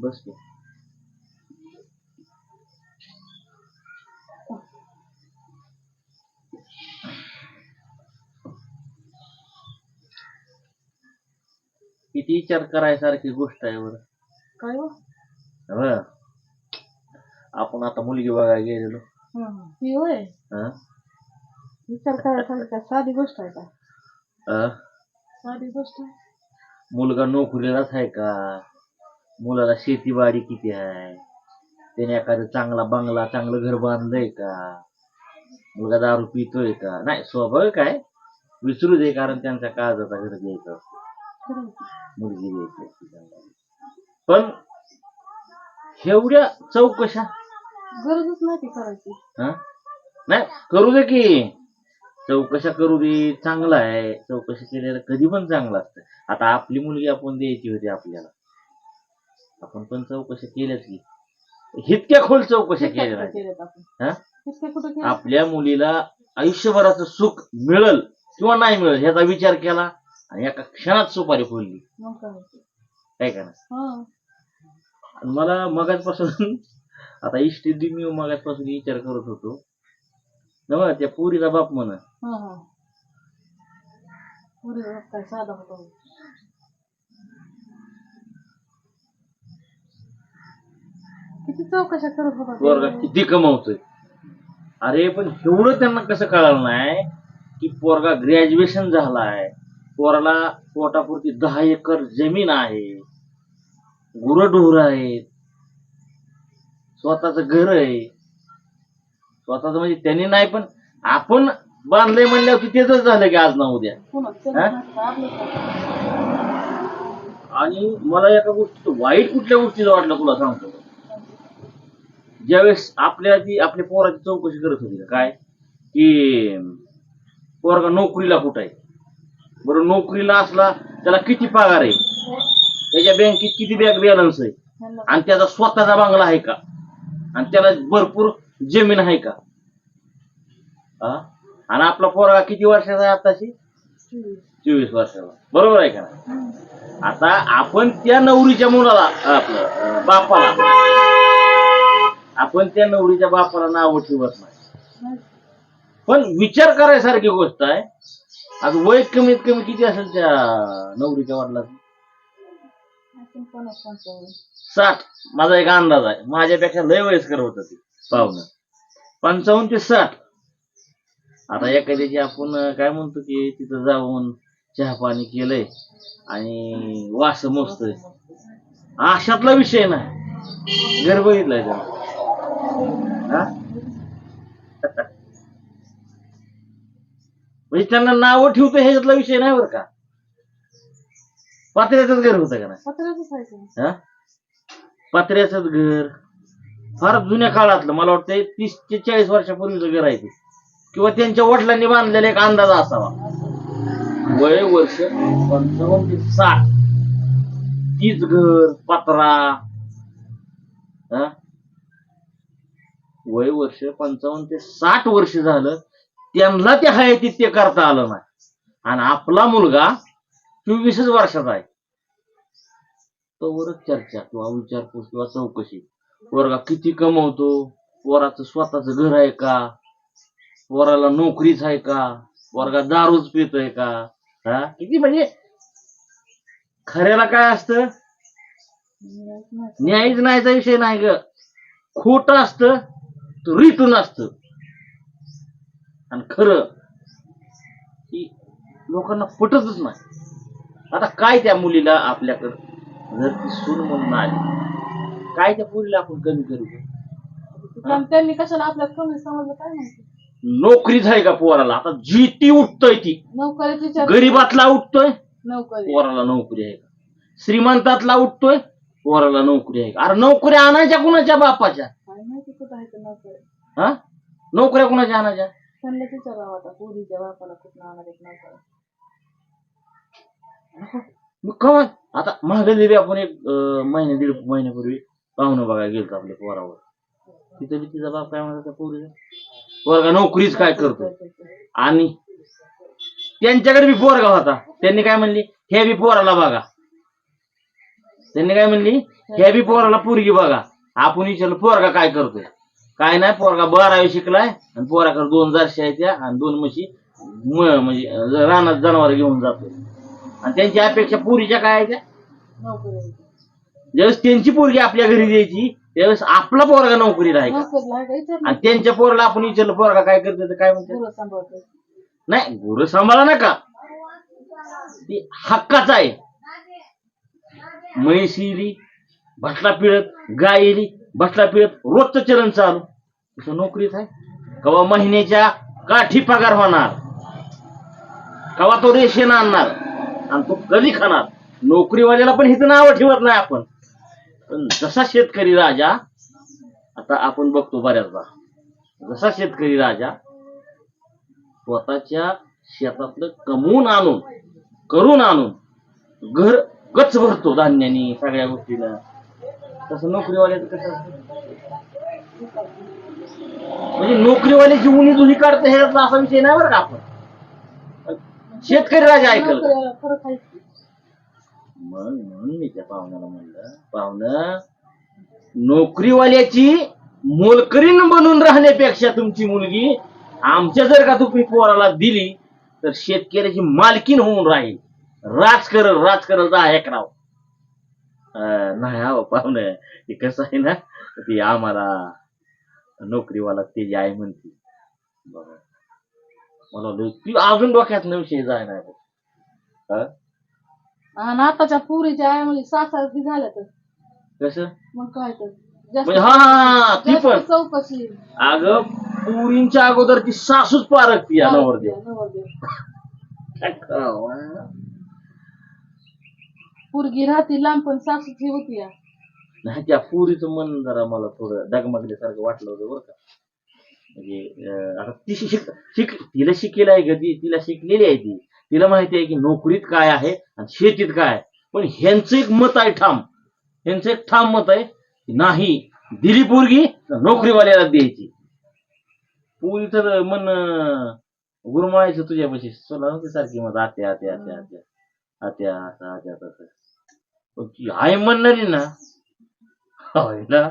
बस की किती विचार करायसारखी गोष्ट आहे बरं काय हो हं. आपण आता मुलगी बघायला गेलेलो हं. ती होय हं? विचार करायसाठी काय साधी गोष्ट आहे का हं? साधी गोष्ट आहे मुलगा नोकरीलाच आहे का? मुलाला शेतीवाडी किती आहे? त्याने एखादा चांगला बंगला चांगलं घर बांधलंय का? मुलगा दारू पितोय का? नाही स्वाभाविक आहे विसरू दे कारण त्यांच्या काळजाचा घर द्यायचा असतो. मुलगी द्यायची असते त्यांना. पण एवढ्या चौकशा? गरजच नाही करायची. हा? नाही करू दे की. चौकशा करू दे चांगलं आहे. चौकशी केलेलं कधी पण चांगलं असतं. आता आपली मुलगी आपण द्यायची होती आपल्याला. आपण पण चौकशा केल्याच की. इतक्या खोल चौकशा केल्या नाही. हा? आपल्या मुलीला आयुष्यभराचं सुख मिळल किंवा नाही मिळेल ह्याचा विचार केला आणि एका क्षणात सुपारी फोडली. काय? होतं? काय का नाही. आणि मला मगाचपासून आता इष्टी मी मगाचपासून विचार करत होतो. त्या पुरीचा बाप म्हण. हं, हं. पुरी काय साधा होता. किती चौकशा करत होता पोरगा किती कमावतोय? अरे पण एवढं त्यांना कसं कळालं नाही की पोरगा ग्रॅज्युएशन झालाय पोराला पोटापुरती दहा एकर जमीन आहे गुरढोर आहेत स्वतःच घर आहे. स्वतःच म्हणजे त्यांनी नाही पण आपण बांधलंय म्हणल्यावर तेच झालं की आज ना उद्या? आणि मला एका गोष्टीचं वाईट कुठल्या गोष्टीचं वाटलं तुला सांगतो? ज्यावेळेस आपल्या ती आपल्या पोराची चौकशी करत होती काय? की पोरगा नोकरीला कुठं आहे? बरं नोकरीला असला त्याला किती पगार आहे? त्याच्या बँकेत किती बँक बॅलन्स आहे? आणि त्याचा स्वतःचा बंगला आहे का? आणि त्याला भरपूर जमीन आहे का? हा? आणि आपला पोरगा किती वर्षाचा आहे आताशी? चोवीस. वर्षाला वर्षाचा. बरोबर आहे का आता आपण त्या नवरीच्या मुलाला आपलं बापाला आपण त्या नवरीच्या बापाला नाव ठेवत नाही. पण विचार करायसारखी गोष्ट आहे. आता वय कमीत कमी किती असेल त्या नवरीच्या वडिलाचं? साठ. माझा एक अंदाज आहे. माझ्यापेक्षा लय वयस्कर होत ते पाहुणं. पंचावन्न ते साठ. आता एखाद्याची आपण काय म्हणतो की तिथं जाऊन चहा पाणी केलंय आणि वास मोजतोय अशातला विषय नाही घर बघितलाय त्याला हा? म्हणजे त्यांना नावं ठेवतो ह्याच्यातला विषय नाही बरं का? पात्र्याचंच घर होतं का नाही? पत्र्याचंच घर. फार जुन्या काळातलं मला वाटतं तीस ते चाळीस वर्षापूर्वीचं घर आहे ते. किंवा त्यांच्या वडिलांनी बांधलेला एक अंदाज असावा. वय वर्ष पंचावन्न ते साठ. तीच घर पत्रा. हा? वय वर्ष पंचावन्न ते साठ वर्ष झालं त्यांना ते हयातीत ते करता आलं नाही. आणि आपला मुलगा चोवीसच वर्षाचा आहे. तोवरच चर्चा किंवा विचारपूस किंवा चौकशी. वर्गा किती कमवतो? पोराचं स्वतःच घर आहे का? पोराला नोकरीच आहे का? वर्गात दारूच पितोय का? हा? किती म्हणजे खऱ्याला काय असतं? नाही. न्यायच नाहीचा विषय नाही ग. खोट असत तर असत. आणि खरं की लोकांना पटतच नाही. आता काय त्या मुलीला आपल्याकडं? जर ती सून म्हणून आली काय त्या मुलीला आपण कमी करू त्यांनी कशाला आपल्याला कमी समजलं काय माहिती? नोकरीच आहे का पोराला? आता जी ती उठतोय ती. नोकरीच विचार गरीबातला उठतोय? नोकरी. पोराला नोकरी आहे का? श्रीमंतातला उठतोय? पोराला नोकरी आहे का? अरे नोकरी आणायच्या कुणाच्या बापाच्या? काय माहिती कुठं आहे ते नोकरी? हा? नोकऱ्या कुणाच्या आणायच्या? त्यांना विचारावं आता पोरीच्या बापाला कुठं आणणार एक नोकरी? मग कमा आता देवी आपण एक अं, महिने दीड महिन्यापूर्वी पाहुणं बघायला गेलो आपल्या पोरावर. तिथं बी तिचा बाप काय म्हणतात पोरीला? पोरगा नोकरीच काय करतो आणि त्यांच्याकडे बी पोरगा होता. त्यांनी काय म्हणली? हे बी पोराला बघा. त्यांनी काय म्हणली? ह्या बी पोराला पोरगी बघा. आपण विचारलं पोरगा काय करतोय? काय नाही पोरगा बारावी शिकलाय आणि पोराकडे दोन जर्शी आहेत त्या आणि दोन म्हशी म्हणजे रानात जनावर घेऊन जातोय. आणि त्यांची अपेक्षा पुरीच्या काय आहे त्या? ज्यावेळेस त्यांची पोरगी आपल्या घरी द्यायची त्यावेळेस आपला पोरगा नोकरीला आहे का का आणि त्यांच्या पोराला आपण विचारलं पोरगा काय करते तर काय म्हणते नाही गुरु सांभाळा नका. ती हक्काच आहे. म्हैस येली बसला पिळत गाय येली बसला पिळत रोजचं चलन चालू. तसं नोकरीत आहे. कवा महिन्याच्या काठी पगार होणार. कवा तो रेशन आणणार. आणि तो कधी खाणार. नोकरीवाल्याला पण हिथं नावं ठेवत नाही आपण. पण जसा शेतकरी राजा आता आपण बघतो बऱ्याचदा जसा शेतकरी राजा स्वतःच्या शेतातलं कमवून आणून करून आणून घर गच भरतो धान्यानी सगळ्या गोष्टीला तसं नोकरीवाल्याचं कसं असतं? म्हणजे नोकरीवाल्याची उणी जुनी काढतं हे असा विषय नाही बरं का आपण. शेतकरी राजा ऐकलं नोकरीला म्हणून मी त्या पाहुण्याला म्हणलं. पाहुणं नोकरीवाल्याची मोलकरीण बनून राहण्यापेक्षा तुमची मुलगी आमच्या जर का तुम्ही पोराला दिली तर शेतकऱ्याची मालकीन होऊन राहील. राज करल राज करल दहा अं, नाही हो, हा पाहुणं हे कसं आहे ना ती आम्हाला नोकरीवाला त्याची आहे म्हणते. बघा मला ती अजून डोक्यात विषय जाय नाही आणि आताच्या पुरीच्या म्हणजे सासर बी झाल्या तर. कसं? मग काय तर? जास्त म्हणजे हा, हा, हा, ती जास्त पण. चौकशी. अगं पुरींच्या अगोदर ती सासूच पारखती या नवरदेव. नवरदेव. काय करावं? पुरगी राहती लांब पण सासूची होती या. नाही त्या पुरीचं मन जरा मला थोडं डगमगल्यासारखं वाटलं होतं बरं का. म्हणजे अं, आता ती शिक शिक तिला शिकेल आहे का ती तिला शिकलेली आहे ती. तिला माहिती आहे की नोकरीत काय आहे आणि शेतीत काय आहे. पण ह्यांचं एक मत आहे ठाम. ह्यांचं एक ठाम मत आहे की नाही दिली पोरगी तर नोकरीवाल्याला द्यायची. पुरीचं मन अं, गुरमाळायचं तुझ्यापाशी. नव्हती सारखी मग आत्या आत्या आत्या आत्या. आत्या असं आत्या तसं पण ती आहे म्हणणारी ना. होय ना?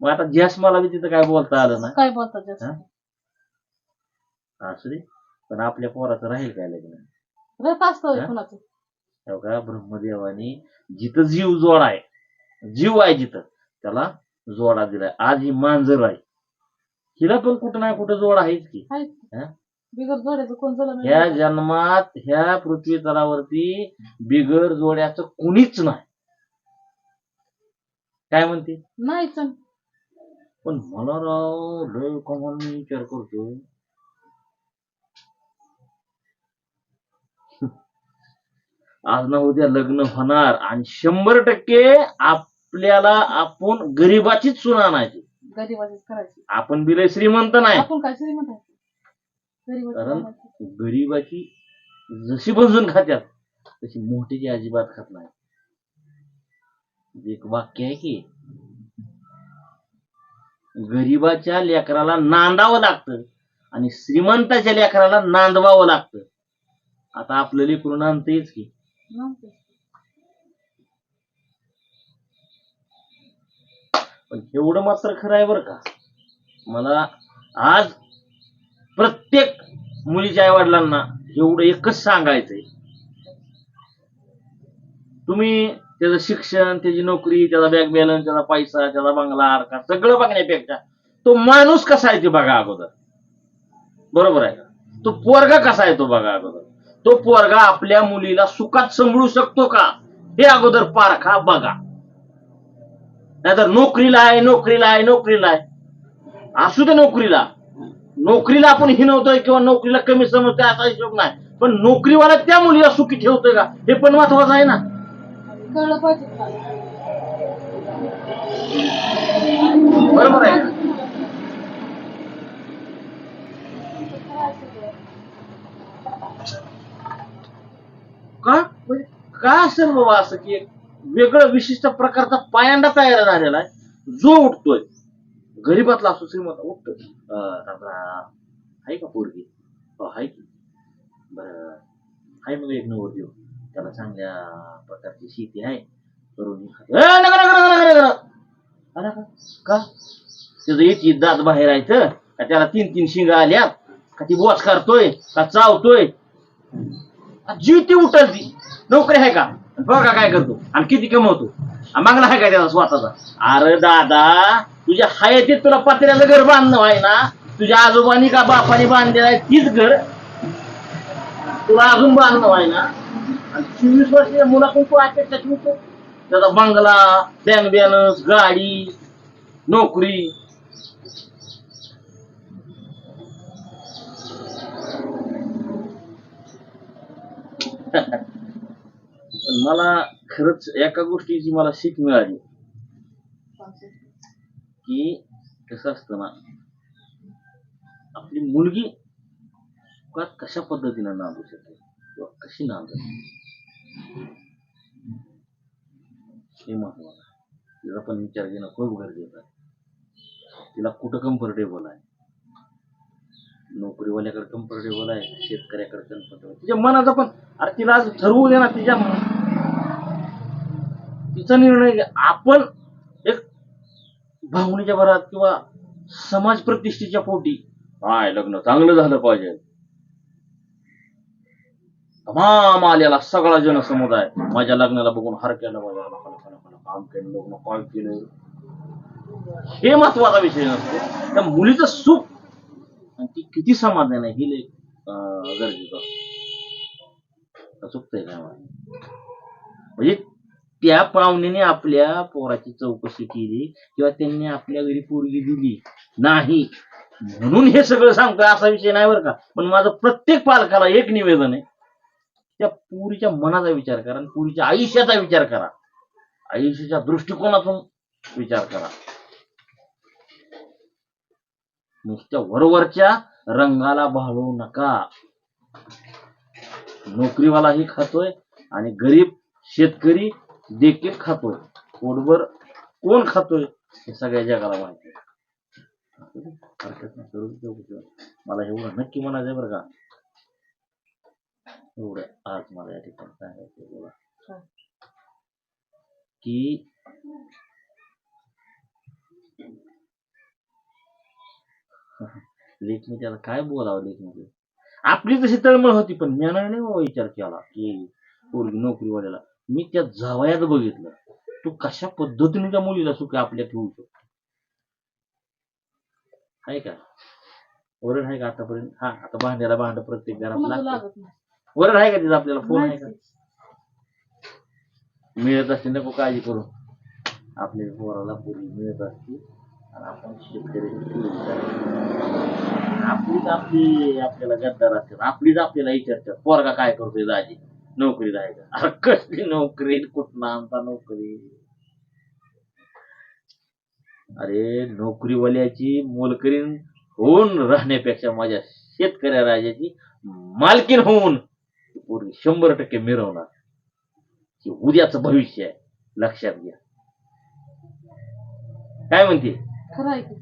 मग आता जस मला बी तिथं काय बोलता आलं ना? काय हा? असू दे. पण आपल्या पोराचं राहील काय लग्न? रथ असतं हा? कुणाचं? का? ब्रह्मदेवानी जिथं जीव जोड आहे जीव आहे जिथं त्याला जोडा दिलाय. आज ही मांजर आहे. हिला पण कुठं नाही कुठं जोड आहेच की. आहे हा? बिगर जोड्याचं कोण झालं ह्या जन्मात ह्या पृथ्वी तलावरती बिगर जोड्याचं कुणीच नाही. काय म्हणते? नाहीच. पण मला राव लय कमाल मी विचार करतो आज ना उद्या लग्न होणार आणि शंभर टक्के आपल्याला आपण गरीबाचीच सुना आणायची. गरीबाचीच करायची. आपण बिले श्रीमंत नाही. आपण काय श्रीमंत आहे? गरीबाची कारण करायची. गरीबाची जशी बंजून खात्यात तशी मोठीची अजिबात खात नाही. एक वाक्य आहे की गरीबाच्या लेकराला नांदावं लागतं आणि श्रीमंताच्या लेकराला नांदवावं लागतं. आता आपलं लेकरू नांदतेच की. नव्हतं. पण एवढं मात्र खरं आहे बरं का. मला आज प्रत्येक मुलीच्या आई वडिलांना एवढं एकच सांगायचंय. तुम्ही त्याचं शिक्षण त्याची नोकरी त्याचा बँक बॅलन्स त्याचा पैसा त्याचा बंगला आरका सगळं बघण्यापेक्षा तो माणूस कसा आहे ते बघा अगोदर. बरोबर आहे का? तो पोरगा कसा आहे तो बघा अगोदर. तो पोरगा आपल्या मुलीला सुखात सांभाळू शकतो का? हे अगोदर पारखा बघा. नाहीतर नोकरीला आहे नोकरीला आहे नोकरीला आहे. असू दे नोकरीला. नोकरीला आपण हिनवतोय किंवा नोकरीला कमी समजतोय असा हिशोब नाही. पण नोकरीवाला त्या मुलीला सुखी ठेवतोय का? हे पण महत्वाचं आहे ना? बरोबर आहे का? का का काय असेल बाबा असं की एक वेगळं विशिष्ट प्रकारचा पायांडा तयार झालेला आहे? जो उठतोय. गरीबातला असो श्रीमंत उठतोय. आहे का पोरगी? हो आहे की. बरं आहे मग एक नवर देऊ त्याला चांगल्या प्रकारची शेती आहे. करून का? त्याचं एक दात बाहेर यायचं का त्याला तीन तीन शिंग आल्यात? का ती बोच करतोय? का चावतोय? जीवती जी ती उठल ती नोकरी आहे का? बघा काय करतो. आणि किती कमवतो. मागला आहे का त्याचा स्वतःचा? अरे दादा तुझ्या हयातीत तुला पत्र्याचं घर बांधणं आहे ना? तुझ्या आजोबांनी का बापाने बांधलेलं आहे तीच घर? तुला अजून बांधणं आहे ना? आणि चोवीस वर्षाच्या मुलाकडून तू अपेक्षा ठेवतो. त्याचा बंगला बँक बॅलन्स गाडी नोकरी पण मला खरंच एका गोष्टीची मला शिक मिळाली. की कसं असतं ना आपली मुलगी सुखात कशा पद्धतीनं नांदू शकते किंवा कशी नांदू हे महत्वाचं तिचा पण विचार घेणं खूप गरजेचं आहे. तिला कुठं कम्फर्टेबल आहे? नोकरीवाल्याकडे कम्फर्टेबल आहे शेतकऱ्याकडे कम्फर्टेबल तिच्या मनाचा पण अरे तिला आज ठरवू दे ना तिच्या तिचा निर्णय आपण एक भावनेच्या भरात किंवा समाज प्रतिष्ठेच्या पोटी. काय लग्न चांगलं झालं पाहिजे. तमाम आलेला सगळा जनसमुदाय माझ्या लग्नाला बघून हर केलं काम केलं लग्न काय केलं. हे महत्त्वाचा विषय नसतो. त्या मुलीचं सुख आणि ती किती समाधान आहे ही लय गरजेचं असतं. चुकतंय काय म्हणजे त्या पाहुण्याने आपल्या पोराची चौकशी केली किंवा त्यांनी आपल्या घरी पोरगी दिली. नाही. म्हणून हे सगळं सांगतोय असा विषय नाही बरं का. पण माझं प्रत्येक पालकाला एक निवेदन आहे. त्या पुरीच्या मनाचा विचार करा आणि पुरीच्या आयुष्याचा विचार करा. आयुष्याच्या दृष्टिकोनातून विचार करा. नुसत्या वरवरच्या रंगाला भाळू नका नोकरीवालाही खातोय आणि गरीब शेतकरी देखील खातोय पोटभर कोण खातोय हे सगळ्या जगाला माहिती आहे. हरकत नाही, करू दे चौकशी. मला एवढं नक्की म्हणायचंय बरं का एवढं आज मला या ठिकाणी सांगायचं बोला काय? की लेखनी त्याला काय बोलावं लेखनी आपली तशी तळमळ होती पण मी नाही बाबा विचार केला की पोरगी नोकरीवाल्याला. मी त्या जावयात बघितलं. तू कशा पद्धतीने त्या मुलीला सुखी आपल्या ठेवू शकतो? आहे का? वरण आहे का आतापर्यंत? हा आता भांड्याला भांड प्रत्येक घरात वरण आहे का तिथं आपल्याला? फोन आहे का. मिळत असते नको काळजी करू. आपल्या पोराला पुरी मिळत असते आणि आपण शेतकरी आपलीच आपली आपल्याला गद्दार असतात आपलीच आपल्याला विचारतात पोरगा काय करतोय दाजी? नोकरी जायचं का? अरे कसली नोकरी? कुठं आमचा नोकरी? अरे नोकरीवाल्याची मोलकरीण होऊन राहण्यापेक्षा माझ्या शेतकऱ्या राजाची मालकीन होऊन पूर्वी पोरगी शंभर टक्के मिरवणार. हे उद्याचं भविष्य आहे. लक्षात घ्या. काय म्हणते? खरं आहे की?